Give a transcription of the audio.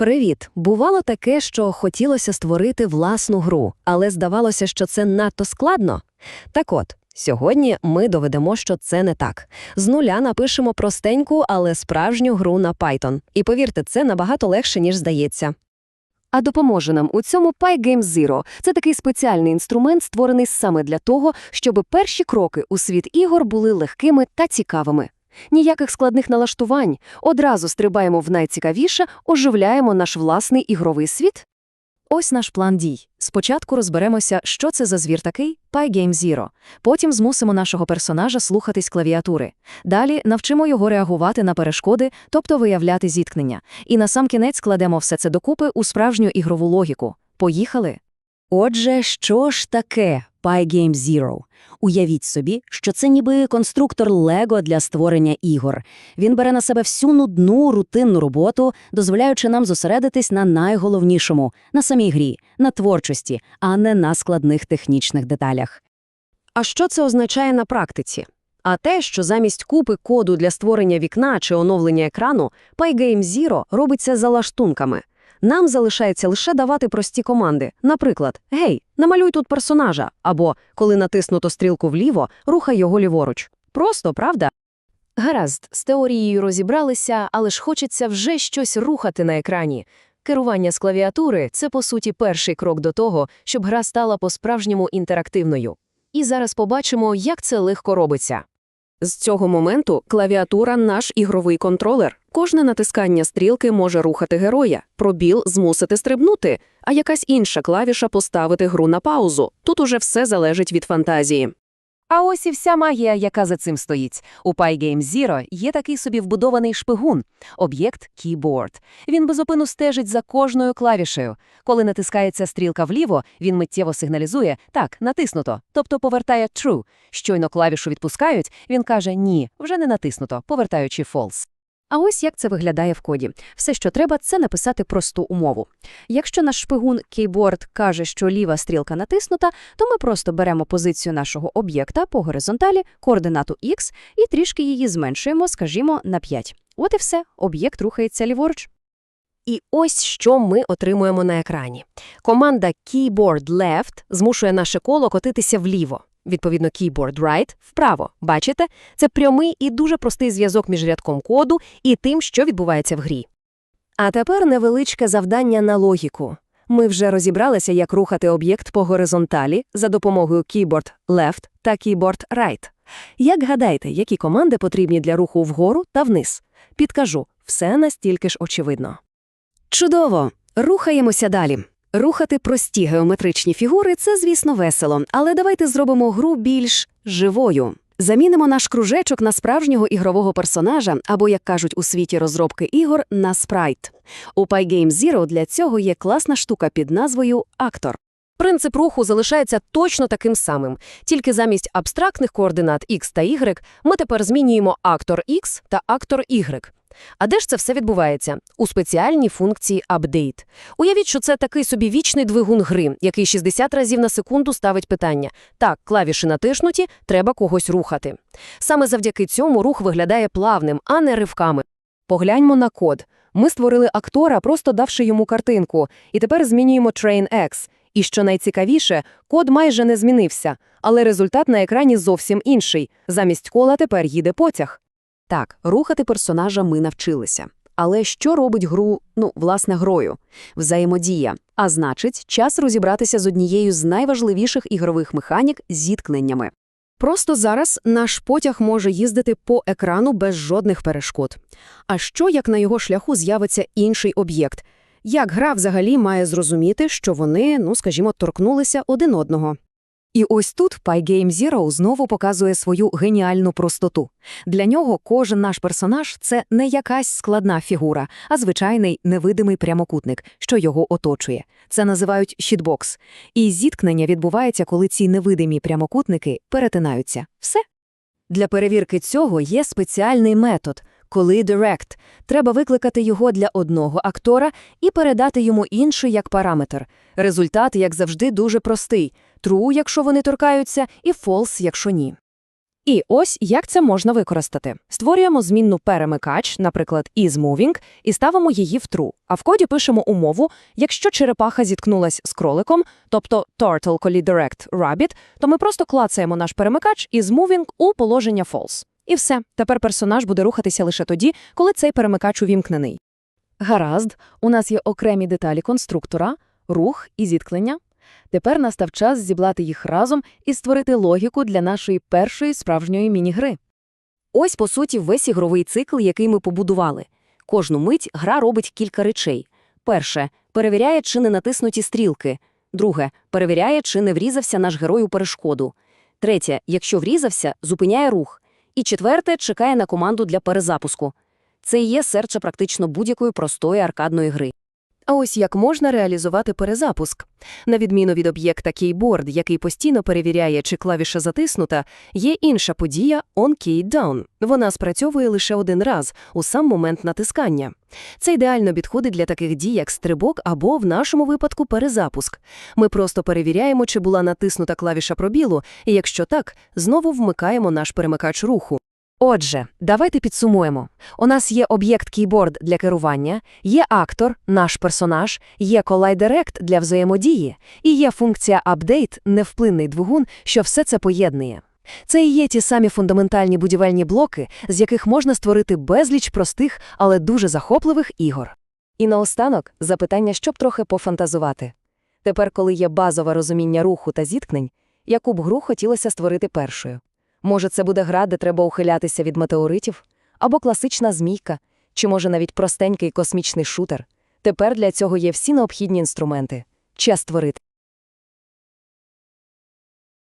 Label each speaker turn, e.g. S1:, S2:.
S1: Привіт! Бувало таке, що хотілося створити власну гру, але здавалося, що це надто складно. Так от, сьогодні ми доведемо, що це не так. З нуля напишемо простеньку, але справжню гру на Python. І повірте, це набагато легше, ніж здається. А допоможе нам у цьому Pygame Zero. Це такий спеціальний інструмент, створений саме для того, щоб перші кроки у світ ігор були легкими та цікавими. Ніяких складних налаштувань. Одразу стрибаємо в найцікавіше, оживляємо наш власний ігровий світ. Ось наш план дій. Спочатку розберемося, що це за звір такий Pygame Zero. Потім змусимо нашого персонажа слухатись клавіатури. Далі навчимо його реагувати на перешкоди, тобто виявляти зіткнення. І насамкінець складемо все це докупи у справжню ігрову логіку. Поїхали!
S2: Отже, що ж таке Pygame Zero? Уявіть собі, що це ніби конструктор Лего для створення ігор. Він бере на себе всю нудну рутинну роботу, дозволяючи нам зосередитись на найголовнішому на самій грі, на творчості, а не на складних технічних деталях.
S1: А що це означає на практиці? А те, що замість купи коду для створення вікна чи оновлення екрану, Pygame Zero робиться за лаштунками. Нам залишається лише давати прості команди. Наприклад, «Гей, намалюй тут персонажа» або «Коли натиснуто стрілку вліво, рухай його ліворуч». Просто, правда? Гаразд, з теорією розібралися, але ж хочеться вже щось рухати на екрані. Керування з клавіатури – це, по суті, перший крок до того, щоб гра стала по-справжньому інтерактивною. І зараз побачимо, як це легко робиться. З цього моменту клавіатура – наш ігровий контролер. Кожне натискання стрілки може рухати героя, пробіл змусити стрибнути, а якась інша клавіша поставити гру на паузу. Тут уже все залежить від фантазії.
S3: А ось і вся магія, яка за цим стоїть. У Pygame Zero є такий собі вбудований шпигун – об'єкт Keyboard. Він безупину стежить за кожною клавішею. Коли натискається стрілка вліво, він миттєво сигналізує «так, натиснуто», тобто повертає «true». Щойно клавішу відпускають, він каже «ні, вже не натиснуто», повертаючи «false».
S1: А ось як це виглядає в коді. Все, що треба, це написати просту умову. Якщо наш шпигун Keyboard каже, що ліва стрілка натиснута, то ми просто беремо позицію нашого об'єкта по горизонталі, координату X, і трішки її зменшуємо, скажімо, на 5. От і все, об'єкт рухається ліворуч. І ось що ми отримуємо на екрані. Команда Keyboard Left змушує наше коло котитися вліво. Відповідно, Keyboard Right – вправо. Бачите? Це прямий і дуже простий зв'язок між рядком коду і тим, що відбувається в грі. А тепер невеличке завдання на логіку. Ми вже розібралися, як рухати об'єкт по горизонталі за допомогою Keyboard Left та Keyboard Right. Як гадаєте, які команди потрібні для руху вгору та вниз? Підкажу, все настільки ж очевидно. Чудово! Рухаємося далі. Рухати прості геометричні фігури – це, звісно, весело, але давайте зробимо гру більш живою. Замінимо наш кружечок на справжнього ігрового персонажа, або, як кажуть у світі розробки ігор, на спрайт. У Pygame Zero для цього є класна штука під назвою «Актор». Принцип руху залишається точно таким самим, тільки замість абстрактних координат X та Y ми тепер змінюємо актор X та актор Y. А де ж це все відбувається? У спеціальній функції Update. Уявіть, що це такий собі вічний двигун гри, який 60 разів на секунду ставить питання. Так, клавіші натиснуті, треба когось рухати. Саме завдяки цьому рух виглядає плавним, а не ривками. Погляньмо на код. Ми створили актора, просто давши йому картинку, і тепер змінюємо Train X. І що найцікавіше, код майже не змінився, але результат на екрані зовсім інший. Замість кола тепер їде потяг. Так, рухати персонажа ми навчилися. Але що робить гру, ну, власне, грою? Взаємодія. А значить, час розібратися з однією з найважливіших ігрових механік – зіткненнями. Просто зараз наш потяг може їздити по екрану без жодних перешкод. А що, як на його шляху з'явиться інший об'єкт? Як гра взагалі має зрозуміти, що вони, ну, скажімо, торкнулися один одного? І ось тут Pygame Zero знову показує свою геніальну простоту. Для нього кожен наш персонаж – це не якась складна фігура, а звичайний невидимий прямокутник, що його оточує. Це називають щітбокс. І зіткнення відбувається, коли ці невидимі прямокутники перетинаються. Все. Для перевірки цього є спеціальний метод – коли Direct. Треба викликати його для одного актора і передати йому інший як параметр. Результат, як завжди, дуже простий – true, якщо вони торкаються, і false, якщо ні.
S3: І ось як це можна використати. Створюємо змінну перемикач, наприклад, isMoving, і ставимо її в true. А в коді пишемо умову, якщо черепаха зіткнулась з кроликом, тобто turtle colliderect rabbit, то ми просто клацаємо наш перемикач isMoving у положення false. І все. Тепер персонаж буде рухатися лише тоді, коли цей перемикач увімкнений.
S1: Гаразд, у нас є окремі деталі конструктора, рух і зіткнення. Тепер настав час зіблати їх разом і створити логіку для нашої першої справжньої міні-гри.
S2: Ось, по суті, весь ігровий цикл, який ми побудували. Кожну мить гра робить кілька речей. Перше – перевіряє, чи не натиснуті стрілки. Друге – перевіряє, чи не врізався наш герой у перешкоду. Третє – якщо врізався, зупиняє рух. І четверте – чекає на команду для перезапуску. Це і є серце практично будь-якої простої аркадної гри.
S3: А ось як можна реалізувати перезапуск. На відміну від об'єкта Keyboard, який постійно перевіряє, чи клавіша затиснута, є інша подія On. Вона спрацьовує лише один раз, у сам момент натискання. Це ідеально підходить для таких дій, як стрибок або, в нашому випадку, перезапуск. Ми просто перевіряємо, чи була натиснута клавіша пробілу, і якщо так, знову вмикаємо наш перемикач руху.
S1: Отже, давайте підсумуємо. У нас є об'єкт Keyboard для керування, є актор, наш персонаж, є Direct для взаємодії, і є функція Update, невплинний двигун, що все це поєднує. Це і є ті самі фундаментальні будівельні блоки, з яких можна створити безліч простих, але дуже захопливих ігор.
S3: І наостанок запитання, щоб трохи пофантазувати. Тепер, коли є базове розуміння руху та зіткнень, яку б гру хотілося створити першою? Може, це буде гра, де треба ухилятися від метеоритів? Або класична змійка? Чи може навіть простенький космічний шутер? Тепер для цього є всі необхідні інструменти. Час створити.